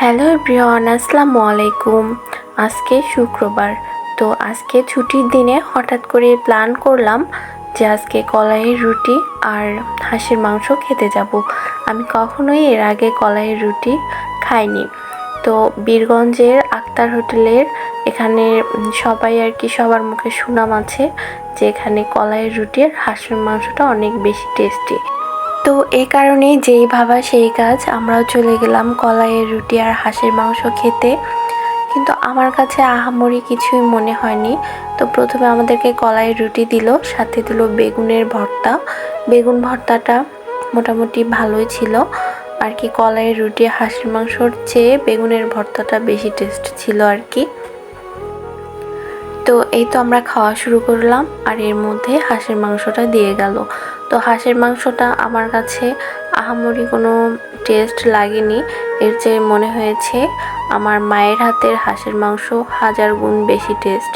Hello everyone, আসসালামু আলাইকুম। আজকে শুক্রবার, তো আজকে ছুটির দিনে হঠাৎ করে প্ল্যান করলাম যে আজকে কলাইয়ের রুটি আর হাঁসের মাংস খেতে যাব। আমি কখনোই এর আগে কলাইয়ের রুটি খাইনি। তো বীরগঞ্জের আক্তার হোটেলের এখানে সবাই আর কি সবার মুখে সুনাম আছে যে এখানে কলাইয়ের রুটি আর হাঁসের মাংসটা অনেক বেশি টেস্টি তো এ কারণে যেই ভাবা সেই কাজ, আমরাও চলে গেলাম কলাইয়ের রুটি আর হাঁসের মাংস খেতে। কিন্তু আমার কাছে আহামরি কিছুই মনে হয়নি। তো প্রথমে আমাদেরকে কলাইয়ের রুটি দিল, সাথে দিল বেগুনের ভর্তা। বেগুন ভর্তাটা মোটামুটি ভালোই ছিল। আর কি কলাইয়ের রুটি, হাঁসের মাংসর চেয়ে বেগুনের ভর্তাটা বেশি টেস্ট ছিল আর কি। তো এই তো আমরা খাওয়া শুরু করলাম, আর এর মধ্যে হাঁসের মাংসটা দিয়ে গেল। তো হাঁসের মাংসটা আমার কাছে আহামরি কোনো টেস্ট লাগেনি। এর চেয়ে মনে হয়েছে আমার মায়ের হাতের হাঁসের মাংস হাজার গুণ বেশি টেস্ট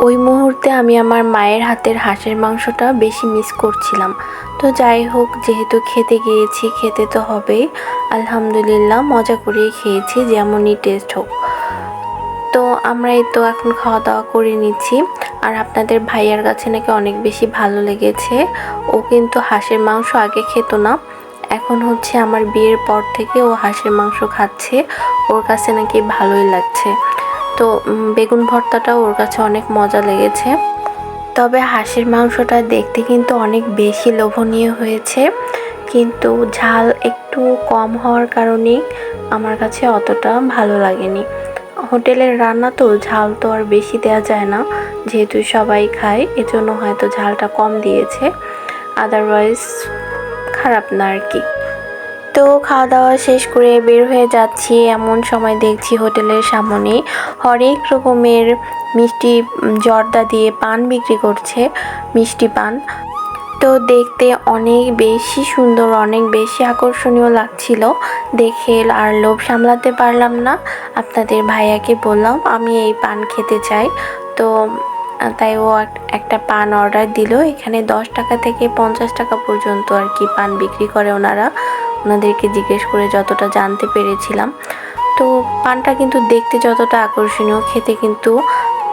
ওই মুহূর্তে আমি আমার মায়ের হাতের হাঁসের মাংসটা বেশি মিস করছিলাম। তো যাই হোক, যেহেতু খেতে গিয়েছি, খেতে তো হবেই। আলহামদুলিল্লাহ, মজা করেই খেয়েছি, যেমনই টেস্ট হোক। তো আমরা এই তো এখন খাওয়া দাওয়া করে নিচ্ছি। আর আপনাদের ভাইয়ার কাছে নাকি অনেক বেশি ভালো লেগেছে। ও কিন্তু হাঁসের মাংস আগে খেত না। এখন হচ্ছে আমার বিয়ের পর থেকে ও হাঁসের মাংস খাচ্ছে। ওর কাছে নাকি ভালোই লাগছে। তো বেগুন ভর্তাটাও ওর কাছে অনেক মজা লেগেছে। তবে হাঁসের মাংসটা দেখতে কিন্তু অনেক বেশি লোভনীয় হয়েছে। কিন্তু ঝাল একটু কম হওয়ার কারণেই আমার কাছে অতটা ভালো লাগেনি। হোটেলের রান্না তো ঝাল তো আর বেশি দেওয়া যায় না। যেহেতু সবাই খায়, এজন্য হয়তো ঝালটা কম দিয়েছে। আদারওয়াইজ খারাপ না আর কি। তো খাওয়া দাওয়া শেষ করে বের হয়ে যাচ্ছি। এমন সময় দেখছি হোটেলের সামনে হরেক রকমের মিষ্টি জর্দা দিয়ে পান বিক্রি করছে। মিষ্টি পান তো দেখতে অনেক বেশি সুন্দর, অনেক বেশি আকর্ষণীয় লাগছিল। দেখে আর লোভ সামলাতে পারলাম না। আপনাদের ভাইয়াকে বললাম, আমি এই পান খেতে চাই। তো, তাই ও এক- একটা পান অর্ডার দিল। এখানে দশ টাকা থেকে পঞ্চাশ টাকা পর্যন্ত আর কি পান বিক্রি করে ওনারা। ওনাদেরকে জিজ্ঞেস করে যতটা জানতে পেরেছিলাম। তো পানটা কিন্তু দেখতে যতটা আকর্ষণীয়, খেতে কিন্তু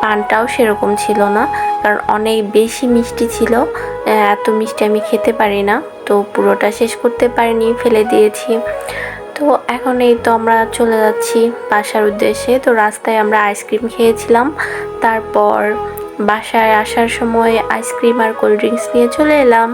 পানটাও সেরকম ছিল না। কারণ অনেক বেশি মিষ্টি ছিল। এত মিষ্টি আমি খেতে পারি না। তো পুরোটা শেষ করতে পারিনি, ফেলে দিয়েছি। তো এখন এই তো আমরা চলে যাচ্ছি বাসার উদ্দেশ্যে। তো রাস্তায় আমরা আইসক্রিম খেয়েছিলাম। তারপর বাসায় আসার সময় আইসক্রিম আর কোল্ড ড্রিঙ্কস নিয়ে চলে এলাম।